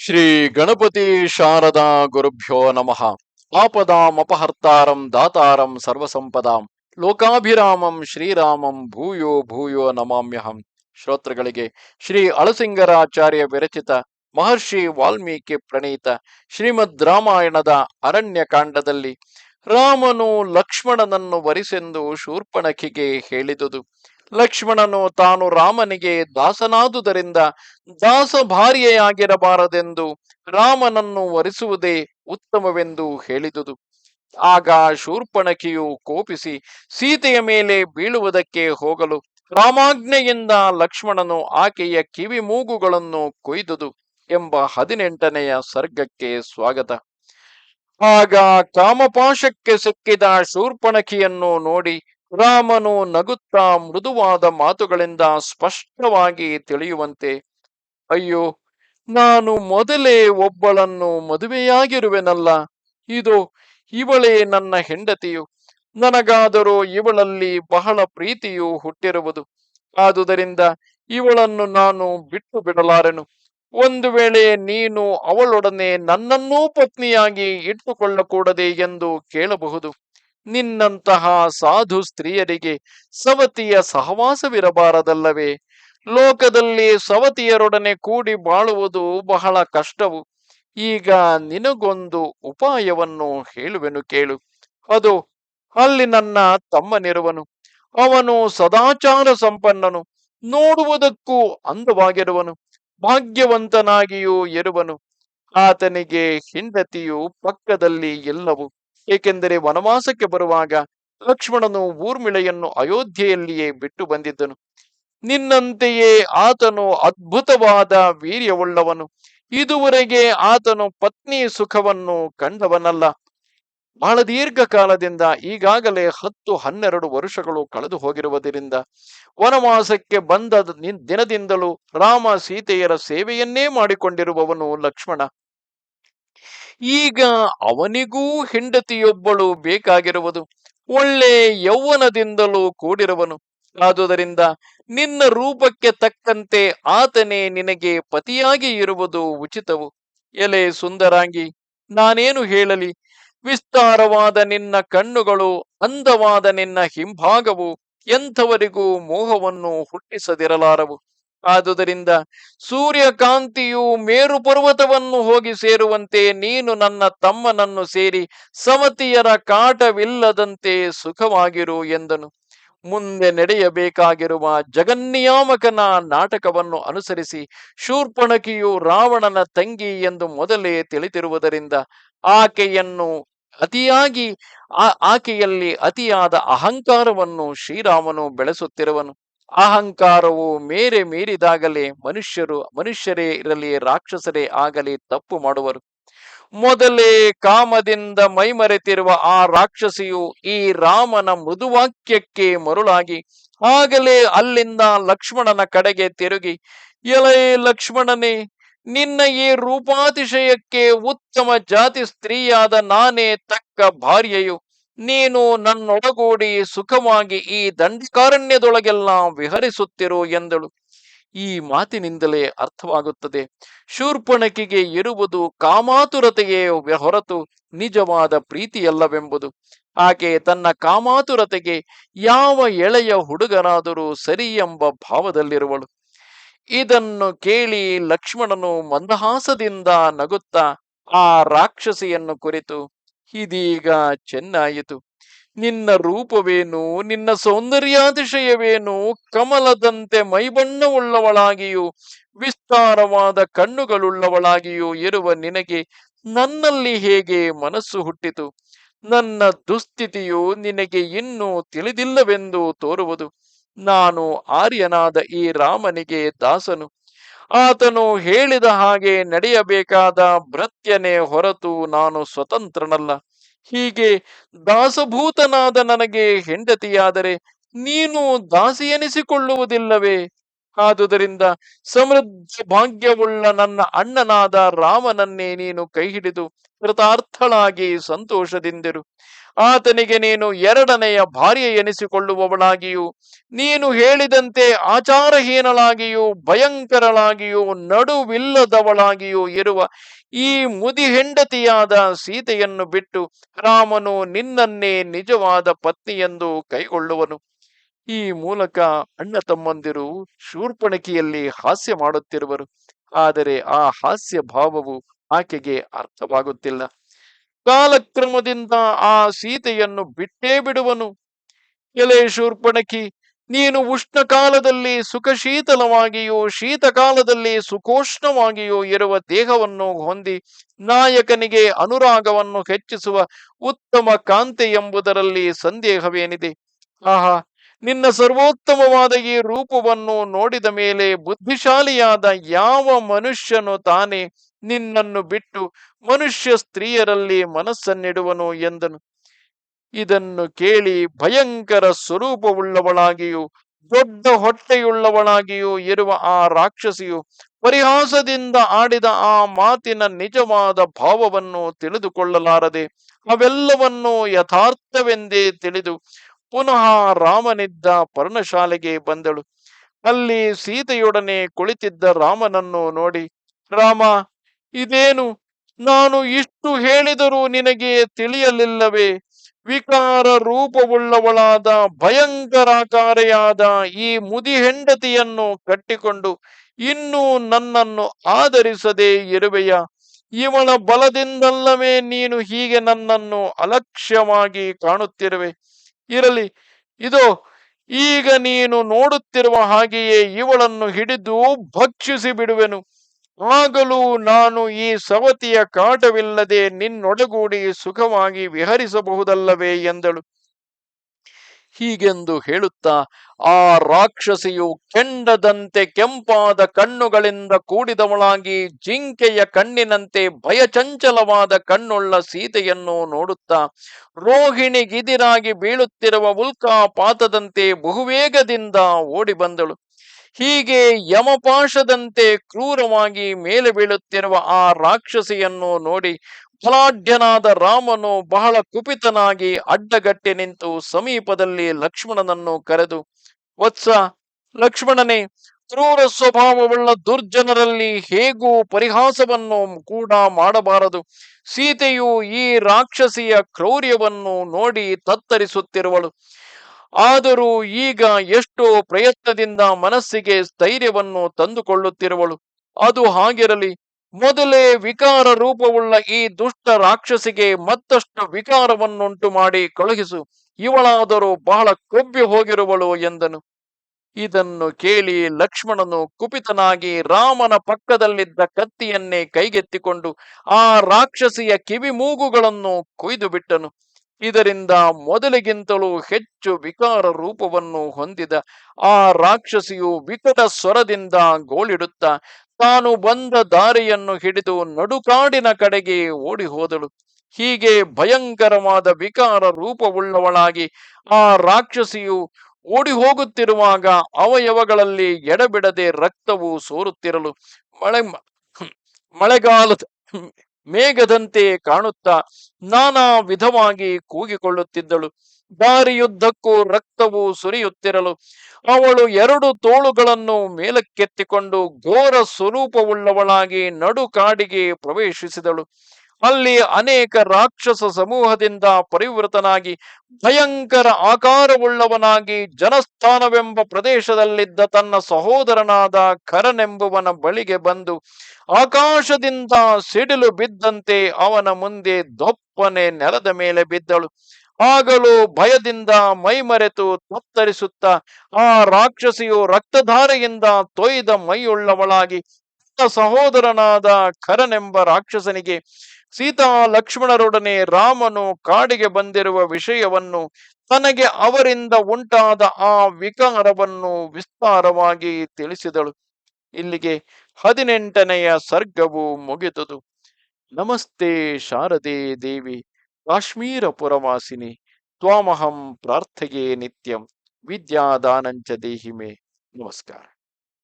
ಶ್ರೀ ಗಣಪತಿ ಶಾರದಾ ಗುರುಭ್ಯೋ ನಮಃ. ಆಪದಾಮಪಹರ್ತಾರಂ ದಾತಾರಂ ಸರ್ವಸಂಪದಾಂ. ಲೋಕಾಭಿರಾಮಂ ಶ್ರೀರಾಮಂ ಭೂಯೋ ಭೂಯೋ ನಮಾಮ್ಯಹಂ. ಶ್ರೋತೃಗಳಿಗೆ ಶ್ರೀ ಅಳಸಿಂಗರಾಚಾರ್ಯ ವಿರಚಿತ ಮಹರ್ಷಿ ವಾಲ್ಮೀಕಿ ಪ್ರಣೀತ ಶ್ರೀಮದ್ ರಾಮಾಯಣದ ಅರಣ್ಯಕಾಂಡದಲ್ಲಿ ರಾಮನು ಲಕ್ಷ್ಮಣನನ್ನು ವರಿಸೆಂದು ಶೂರ್ಪಣಖಿಗೆ ಹೇಳಿದುದು. ಲಕ್ಷ್ಮಣನು ತಾನು ರಾಮನಿಗೆ ದಾಸನಾದುದರಿಂದ ದಾಸ ಭಾರ್ಯೆಯಾಗಿರಬಾರದೆಂದು ರಾಮನನ್ನು ವರಿಸುವುದೇ ಉತ್ತಮವೆಂದು ಹೇಳಿದುದು. ಆಗ ಶೂರ್ಪಣಕಿಯು ಕೋಪಿಸಿ ಸೀತೆಯ ಮೇಲೆ ಬೀಳುವುದಕ್ಕೆ ಹೋಗಲು ರಾಮಾಜ್ಞೆಯಿಂದ ಲಕ್ಷ್ಮಣನು ಆಕೆಯ ಕಿವಿ ಮೂಗುಗಳನ್ನು ಕೊಯ್ದುದು ಎಂಬ ಹದಿನೆಂಟನೆಯ ಸರ್ಗಕ್ಕೆ ಸ್ವಾಗತ. ಆಗ ಕಾಮಪಾಶಕ್ಕೆ ಸಿಕ್ಕಿದ ಶೂರ್ಪಣಕಿಯನ್ನು ನೋಡಿ ರಾಮನು ನಗುತ್ತಾ ಮೃದುವಾದ ಮಾತುಗಳಿಂದ ಸ್ಪಷ್ಟವಾಗಿ ತಿಳಿಯುವಂತೆ, ಅಯ್ಯೋ, ನಾನು ಮೊದಲೇ ಒಬ್ಬಳನ್ನು ಮದುವೆಯಾಗಿರುವೆನಲ್ಲ. ಇದು ಇವಳೇ ನನ್ನ ಹೆಂಡತಿಯು. ನನಗಾದರೂ ಇವಳಲ್ಲಿ ಬಹಳ ಪ್ರೀತಿಯು ಹುಟ್ಟಿರುವುದು. ಆದುದರಿಂದ ಇವಳನ್ನು ನಾನು ಬಿಟ್ಟು ಬಿಡಲಾರೆನು. ಒಂದು ವೇಳೆ ನೀನು ಅವಳೊಡನೆ ನನ್ನನ್ನೂ ಪತ್ನಿಯಾಗಿ ಇಟ್ಟುಕೊಳ್ಳಕೂಡದೆ ಎಂದು ಕೇಳಬಹುದು. ನಿನ್ನಂತಹ ಸಾಧು ಸ್ತ್ರೀಯರಿಗೆ ಸವತಿಯ ಸಹವಾಸವಿರಬಾರದಲ್ಲವೇ? ಲೋಕದಲ್ಲಿ ಸವತಿಯರೊಡನೆ ಕೂಡಿ ಬಾಳುವುದು ಬಹಳ ಕಷ್ಟವು. ಈಗ ನಿನಗೊಂದು ಉಪಾಯವನ್ನು ಹೇಳುವೆನು ಕೇಳು. ಅದು, ಅಲ್ಲಿ ನನ್ನ ತಮ್ಮನಿರುವನು. ಅವನು ಸದಾಚಾರ ಸಂಪನ್ನನು, ನೋಡುವುದಕ್ಕೂ ಅಂದವಾಗಿರುವನು, ಭಾಗ್ಯವಂತನಾಗಿಯೂ ಇರುವನು. ಆತನಿಗೆ ಹಿಂಡತಿಯು ಪಕ್ಕದಲ್ಲಿ ಎಲ್ಲವು. ಏಕೆಂದರೆ ವನವಾಸಕ್ಕೆ ಬರುವಾಗ ಲಕ್ಷ್ಮಣನು ಊರ್ಮಿಳೆಯನ್ನು ಅಯೋಧ್ಯೆಯಲ್ಲಿಯೇ ಬಿಟ್ಟು ಬಂದಿದ್ದನು. ನಿನ್ನಂತೆಯೇ ಆತನು ಅದ್ಭುತವಾದ ವೀರ್ಯವುಳ್ಳವನು. ಇದುವರೆಗೆ ಆತನು ಪತ್ನಿ ಸುಖವನ್ನು ಕಂಡವನಲ್ಲ. ಬಹಳ ದೀರ್ಘಕಾಲದಿಂದ ಈಗಾಗಲೇ ಹತ್ತು ಹನ್ನೆರಡು ವರ್ಷಗಳು ಕಳೆದು ಹೋಗಿರುವುದರಿಂದ ವನವಾಸಕ್ಕೆ ಬಂದ ದಿನದಿಂದಲೂ ರಾಮ ಸೀತೆಯರ ಸೇವೆಯನ್ನೇ ಮಾಡಿಕೊಂಡಿರುವವನು ಲಕ್ಷ್ಮಣ. ಈಗ ಅವನಿಗೂ ಹೆಂಡತಿಯೊಬ್ಬಳು ಬೇಕಾಗಿರುವುದು. ಒಳ್ಳೆ ಯೌವನದಿಂದಲೂ ಕೂಡಿರುವನು. ಆದುದರಿಂದ ನಿನ್ನ ರೂಪಕ್ಕೆ ತಕ್ಕಂತೆ ಆತನೇ ನಿನಗೆ ಪತಿಯಾಗಿ ಇರುವುದು ಉಚಿತವು. ಎಲೆ ಸುಂದರಾಂಗಿ, ನಾನೇನು ಹೇಳಲಿ? ವಿಸ್ತಾರವಾದ ನಿನ್ನ ಕಣ್ಣುಗಳು, ಅಂದವಾದ ನಿನ್ನ ಹಿಂಭಾಗವು ಎಂಥವರಿಗೂ ಮೋಹವನ್ನು ಹುಟ್ಟಿಸದಿರಲಾರವು. ಆದುದರಿಂದ ಸೂರ್ಯಕಾಂತಿಯು ಮೇರು ಪರ್ವತವನ್ನು ಹೋಗಿ ಸೇರುವಂತೆ ನೀನು ನನ್ನ ತಮ್ಮನನ್ನು ಸೇರಿ ಸಮತಿಯರ ಕಾಟವಿಲ್ಲದಂತೆ ಸುಖವಾಗಿರು ಎಂದನು. ಮುಂದೆ ನಡೆಯಬೇಕಾಗಿರುವ ಜಗನ್ನಿಯಾಮಕನ ನಾಟಕವನ್ನು ಅನುಸರಿಸಿ ಶೂರ್ಪಣಕಿಯು ರಾವಣನ ತಂಗಿ ಎಂದು ಮೊದಲೇ ತಿಳಿದಿರುವುದರಿಂದ ಆಕೆಯನ್ನು ಅತಿಯಾಗಿ, ಆ, ಆಕೆಯಲ್ಲಿ ಅತಿಯಾದ ಅಹಂಕಾರವನ್ನು ಶ್ರೀರಾಮನು ಬೆಳೆಸುತ್ತಿರುವನು. ಅಹಂಕಾರವು ಮೇರೆ ಮೀರಿದಾಗಲೇ ಮನುಷ್ಯರು, ಮನುಷ್ಯರೇ ಇರಲಿ, ರಾಕ್ಷಸರೇ ಆಗಲಿ ತಪ್ಪು ಮಾಡುವರು. ಮೊದಲೇ ಕಾಮದಿಂದ ಮೈಮರೆತಿರುವ ಆ ರಾಕ್ಷಸಿಯು ಈ ರಾಮನ ಮೃದುವಾಕ್ಯಕ್ಕೆ ಮರುಳಾಗಿ, ಆಗಲೇ ಅಲ್ಲಿಂದ ಲಕ್ಷ್ಮಣನ ಕಡೆಗೆ ತಿರುಗಿ, ಎಲೈ ಲಕ್ಷ್ಮಣನೇ, ನಿನ್ನ ಈ ರೂಪಾತಿಶಯಕ್ಕೆ ಉತ್ತಮ ಜಾತಿ ಸ್ತ್ರೀಯಾದ ನಾನೇ ತಕ್ಕ ಭಾರ್ಯೆಯು. ನೀನು ನನ್ನೊಡಗೂಡಿ ಸುಖವಾಗಿ ಈ ದಂಡಕಾರಣ್ಯದೊಳಗೆಲ್ಲ ವಿಹರಿಸುತ್ತಿರು ಎಂದಳು. ಈ ಮಾತಿನಿಂದಲೇ ಅರ್ಥವಾಗುತ್ತದೆ. ಶೂರ್ಪಣಕಿಗೆ ಇರುವುದು ಕಾಮಾತುರತೆಯೇ ಹೊರತು ನಿಜವಾದ ಪ್ರೀತಿಯಲ್ಲವೆಂಬುದು. ಆಕೆ ತನ್ನ ಕಾಮಾತುರತೆಗೆ ಯಾವ ಎಳೆಯ ಹುಡುಗನಾದರೂ ಸರಿ ಎಂಬ ಭಾವದಲ್ಲಿರುವಳು. ಇದನ್ನು ಕೇಳಿ ಲಕ್ಷ್ಮಣನು ಮಂದಹಾಸದಿಂದ ನಗುತ್ತಾ ಆ ರಾಕ್ಷಸಿಯನ್ನು ಕುರಿತು ಇದೀಗ ಚೆನ್ನಾಯಿತು. ನಿನ್ನ ರೂಪವೇನು, ನಿನ್ನ ಸೌಂದರ್ಯಾತಿಶಯವೇನು, ಕಮಲದಂತೆ ಮೈಬಣ್ಣವುಳ್ಳವಳಾಗಿಯೂ, ವಿಸ್ತಾರವಾದ ಕಣ್ಣುಗಳುಳ್ಳವಳಾಗಿಯೂ ಇರುವ ನಿನಗೆ ನನ್ನಲ್ಲಿ ಹೇಗೆ ಮನಸ್ಸು ಹುಟ್ಟಿತು? ನನ್ನ ದುಸ್ಥಿತಿಯು ನಿನಗೆ ಇನ್ನೂ ತಿಳಿದಿಲ್ಲವೆಂದು ತೋರುವುದು. ನಾನು ಆರ್ಯನಾದ ಈ ರಾಮನಿಗೆ ದಾಸನು. ಆತನು ಹೇಳಿದ ಹಾಗೆ ನಡೆಯಬೇಕಾದ ಭೃತ್ಯನೇ ಹೊರತು ನಾನು ಸ್ವತಂತ್ರನಲ್ಲ. ಹೀಗೆ ದಾಸಭೂತನಾದ ನನಗೆ ಹೆಂಡತಿಯಾದರೆ ನೀನು ದಾಸಿಯೆನಿಸಿಕೊಳ್ಳುವುದಿಲ್ಲವೇ? ಆದುದರಿಂದ ಸಮೃದ್ಧ ಭಾಗ್ಯವುಳ್ಳ ನನ್ನ ಅಣ್ಣನಾದ ರಾಮನನ್ನೇ ನೀನು ಕೈ ಹಿಡಿದು ಕೃತಾರ್ಥಳಾಗಿ ಸಂತೋಷದಿಂದಿರು. ಆತನಿಗೆ ನೀನು ಎರಡನೆಯ ಭಾರ್ಯ ಎನಿಸಿಕೊಳ್ಳುವವಳಾಗಿಯೂ, ನೀನು ಹೇಳಿದಂತೆ ಆಚಾರಹೀನಳಾಗಿಯೂ, ಭಯಂಕರಳಾಗಿಯೂ, ನಡುವಿಲ್ಲದವಳಾಗಿಯೂ ಇರುವ ಈ ಮುದಿ ಹೆಂಡತಿಯಾದ ಸೀತೆಯನ್ನು ಬಿಟ್ಟು ರಾಮನು ನಿನ್ನನ್ನೇ ನಿಜವಾದ ಪತ್ನಿಯೆಂದು ಕೈಗೊಳ್ಳುವನು ಈ ಮೂಲಕ ಅಣ್ಣ ತಮ್ಮಂದಿರು ಶೂರ್ಪಣಕಿಯಲ್ಲಿ ಹಾಸ್ಯ ಮಾಡುತ್ತಿರುವರು. ಆದರೆ ಆ ಹಾಸ್ಯ ಭಾವವು ಆಕೆಗೆ ಅರ್ಥವಾಗುತ್ತಿಲ್ಲ. ಕಾಲಕ್ರಮದಿಂದ ಆ ಸೀತೆಯನ್ನು ಬಿಟ್ಟೇ ಬಿಡುವನು. ಎಲೆ ಶೂರ್ಪಣಕಿ ನೀನು ಉಷ್ಣ ಕಾಲದಲ್ಲಿ ಸುಖಶೀತಲವಾಗಿಯೂ, ಶೀತಕಾಲದಲ್ಲಿ ಸುಖೋಷ್ಣವಾಗಿಯೂ ಇರುವ ದೇಹವನ್ನು ಹೊಂದಿ, ನಾಯಕನಿಗೆ ಅನುರಾಗವನ್ನು ಹೆಚ್ಚಿಸುವ ಉತ್ತಮ ಕಾಂತೆ ಎಂಬುದರಲ್ಲಿ ಸಂದೇಹವೇನಿದೆ? ಆಹಾ, ನಿನ್ನ ಸರ್ವೋತ್ತಮವಾದ ಈ ರೂಪವನ್ನು ನೋಡಿದ ಮೇಲೆ ಬುದ್ಧಿಶಾಲಿಯಾದ ಯಾವ ಮನುಷ್ಯನು ತಾನೇ? ನಿನ್ನನ್ನು ಬಿಟ್ಟು ಮನುಷ್ಯ ಸ್ತ್ರೀಯರಲ್ಲಿ ಮನಸ್ಸನ್ನಿಡುವನು ಎಂದನು. ಇದನ್ನು ಕೇಳಿ ಭಯಂಕರ ಸ್ವರೂಪವುಳ್ಳವಳಾಗಿಯೂ, ದೊಡ್ಡ ಹೊಟ್ಟೆಯುಳ್ಳವಳಾಗಿಯೂ ಇರುವ ಆ ರಾಕ್ಷಸಿಯು ಪರಿಹಾಸದಿಂದ ಆಡಿದ ಆ ಮಾತಿನ ನಿಜವಾದ ಭಾವವನ್ನು ತಿಳಿದುಕೊಳ್ಳಲಾರದೆ ಅವೆಲ್ಲವನ್ನೂ ಯಥಾರ್ಥವೆಂದೇ ತಿಳಿದು ಪುನಃ ರಾಮನಿದ್ದ ಪರ್ಣಶಾಲೆಗೆ ಬಂದಳು. ಅಲ್ಲಿ ಸೀತೆಯೊಡನೆ ಕುಳಿತಿದ್ದ ರಾಮನನ್ನು ನೋಡಿ, ರಾಮ ಇದೇನು? ನಾನು ಇಷ್ಟು ಹೇಳಿದರೂ ನಿನಗೆ ತಿಳಿಯಲಿಲ್ಲವೇ? ವಿಕಾರ ರೂಪವುಳ್ಳವಳಾದ ಭಯಂಕರಾಕಾರೆಯಾದ ಈ ಮುದಿ ಹೆಂಡತಿಯನ್ನು ಕಟ್ಟಿಕೊಂಡು ಇನ್ನೂ ನನ್ನನ್ನು ಆದರಿಸದೆ ಇರುವೆಯ? ಇವಳ ಬಲದಿಂದಲ್ಲವೇ ನೀನು ಹೀಗೆ ನನ್ನನ್ನು ಅಲಕ್ಷ್ಯವಾಗಿ ಕಾಣುತ್ತಿರುವೆ. ಇರಲಿ, ಇದು, ಈಗ ನೀನು ನೋಡುತ್ತಿರುವ ಹಾಗೆಯೇ ಇವಳನ್ನು ಹಿಡಿದು ಭಕ್ಷಿಸಿ ಬಿಡುವೆನು ಆಗಲೂ ನಾನು ಈ ಸವತಿಯ ಕಾಟವಿಲ್ಲದೆ ನಿನ್ನೊಡಗೂಡಿ ಸುಖವಾಗಿ ವಿಹರಿಸಬಹುದಲ್ಲವೇ ಎಂದಳು. ಹೀಗೆಂದು ಹೇಳುತ್ತಾ ಆ ರಾಕ್ಷಸಿಯು ಕೆಂಡದಂತೆ ಕೆಂಪಾದ ಕಣ್ಣುಗಳಿಂದ ಕೂಡಿದವಳಾಗಿ ಜಿಂಕೆಯ ಕಣ್ಣಿನಂತೆ ಭಯಚಂಚಲವಾದ ಕಣ್ಣುಳ್ಳ ಸೀತೆಯನ್ನು ನೋಡುತ್ತಾ ರೋಹಿಣಿಗಿದಿರಾಗಿ ಬೀಳುತ್ತಿರುವ ಉಲ್ಕಾಪಾತದಂತೆ ಬಹುವೇಗದಿಂದ ಓಡಿ ಬಂದಳು ಹೀಗೆ ಯಮಪಾಶದಂತೆ ಕ್ರೂರವಾಗಿ ಮೇಲೆ ಬೀಳುತ್ತಿರುವ ಆ ರಾಕ್ಷಸಿಯನ್ನು ನೋಡಿ ಫಲಾಢ್ಯನಾದ ರಾಮನು ಬಹಳ ಕುಪಿತನಾಗಿ ಅಡ್ಡಗಟ್ಟಿ ನಿಂತು ಸಮೀಪದಲ್ಲಿ ಲಕ್ಷ್ಮಣನನ್ನು ಕರೆದು, ವತ್ಸ, ಲಕ್ಷ್ಮಣನೇ, ಕ್ರೂರ ಸ್ವಭಾವವುಳ್ಳ ದುರ್ಜನರಲ್ಲಿ ಹೇಗೂ ಪರಿಹಾಸವನ್ನು ಕೂಡ ಮಾಡಬಾರದು. ಸೀತೆಯು ಈ ರಾಕ್ಷಸಿಯ ಕ್ರೌರ್ಯವನ್ನು ನೋಡಿ ತತ್ತರಿಸುತ್ತಿರುವಳು. ಆದರೂ ಈಗ ಎಷ್ಟೋ ಪ್ರಯತ್ನದಿಂದ ಮನಸ್ಸಿಗೆ ಸ್ಥೈರ್ಯವನ್ನು ತಂದುಕೊಳ್ಳುತ್ತಿರುವಳು. ಅದು ಹಾಗಿರಲಿ, ಮೊದಲೇ ವಿಕಾರ ರೂಪವುಳ್ಳ ಈ ದುಷ್ಟ ರಾಕ್ಷಸಿಗೆ ಮತ್ತಷ್ಟು ವಿಕಾರವನ್ನುಂಟು ಮಾಡಿ ಕಳುಹಿಸು. ಇವಳಾದರೂ ಬಹಳ ಕೊಬ್ಬಿ ಹೋಗಿರುವಳು ಎಂದನು. ಇದನ್ನು ಕೇಳಿ ಲಕ್ಷ್ಮಣನು ಕುಪಿತನಾಗಿ ರಾಮನ ಪಕ್ಕದಲ್ಲಿದ್ದ ಕತ್ತಿಯನ್ನೇ ಕೈಗೆತ್ತಿಕೊಂಡು ಆ ರಾಕ್ಷಸಿಯ ಕಿವಿ ಮೂಗುಗಳನ್ನು ಕೊಯ್ದು ಬಿಟ್ಟನು ಇದರಿಂದ ಮೊದಲಿಗಿಂತಲೂ ಹೆಚ್ಚು ವಿಕಾರ ರೂಪವನ್ನು ಹೊಂದಿದ ಆ ರಾಕ್ಷಸಿಯು ವಿಕಟ ಸ್ವರದಿಂದ ಗೋಳಿಡುತ್ತಾ ತಾನು ಬಂದ ದಾರಿಯನ್ನು ಹಿಡಿದು ನಡುಕಾಡಿನ ಕಡೆಗೆ ಓಡಿ ಹೋದಳು ಹೀಗೆ ಭಯಂಕರವಾದ ವಿಕಾರ ರೂಪವುಳ್ಳವಳಾಗಿ ಆ ರಾಕ್ಷಸಿಯು ಓಡಿ ಹೋಗುತ್ತಿರುವಾಗ ಅವಯವಗಳಲ್ಲಿ ಎಡಬಿಡದೆ ರಕ್ತವು ಸೋರುತ್ತಿರಲು ಮಳೆ ಮಳೆಗಾಲದ ಮೇಘದಂತೆ ಕಾಣುತ್ತಾ ನಾನಾ ವಿಧವಾಗಿ ಕೂಗಿಕೊಳ್ಳುತ್ತಿದ್ದಳು. ದಾರಿಯುದ್ದಕ್ಕೂ ರಕ್ತವು ಸುರಿಯುತ್ತಿರಲು. ಅವಳು ಎರಡು ತೋಳುಗಳನ್ನು ಮೇಲಕ್ಕೆತ್ತಿಕೊಂಡು ಘೋರ ಸ್ವರೂಪವುಳ್ಳವಳಾಗಿ ನಡುಕಾಡಿಗೆ ಪ್ರವೇಶಿಸಿದಳು. ಅಲ್ಲಿ ಅನೇಕ ರಾಕ್ಷಸ ಸಮೂಹದಿಂದ ಪರಿವೃತನಾಗಿ ಭಯಂಕರ ಆಕಾರವುಳ್ಳವನಾಗಿ ಜನಸ್ಥಾನವೆಂಬ ಪ್ರದೇಶದಲ್ಲಿದ್ದ ತನ್ನ ಸಹೋದರನಾದ ಖರನೆಂಬುವನ ಬಳಿಗೆ ಬಂದು ಆಕಾಶದಿಂದ ಸಿಡಿಲು ಬಿದ್ದಂತೆ ಅವನ ಮುಂದೆ ದೊಪ್ಪನೆ ನೆಲದ ಮೇಲೆ ಬಿದ್ದಳು. ಆಗಲೂ ಭಯದಿಂದ ಮೈಮರೆತು ತತ್ತರಿಸುತ್ತ ಆ ರಾಕ್ಷಸಿಯು ರಕ್ತಧಾರೆಯಿಂದ ತೊಯ್ದ ಮೈಯುಳ್ಳವಳಾಗಿ ಸಹೋದರನಾದ ಖರನೆಂಬ ರಾಕ್ಷಸನಿಗೆ ಸೀತಾ ಲಕ್ಷ್ಮಣರೊಡನೆ ರಾಮನು ಕಾಡಿಗೆ ಬಂದಿರುವ ವಿಷಯವನ್ನು ತನಗೆ ಅವರಿಂದ ಉಂಟಾದ ಆ ವಿಕಾರವನ್ನು ವಿಸ್ತಾರವಾಗಿ ತಿಳಿಸಿದಳು. ಇಲ್ಲಿಗೆ ಹದಿನೆಂಟನೆಯ ಸರ್ಗವು ಮುಗಿದುದು. ನಮಸ್ತೆ ಶಾರದೆ ದೇವಿ, ಕಾಶ್ಮೀರ ಪುರವಾಸಿನಿ, ತ್ವಾಮಹಂ ಪ್ರಾರ್ಥೆಯೇ ನಿತ್ಯಂ, ವಿದ್ಯಾದಾನಂಚ ದೇಹಿಮೆ. ನಮಸ್ಕಾರ.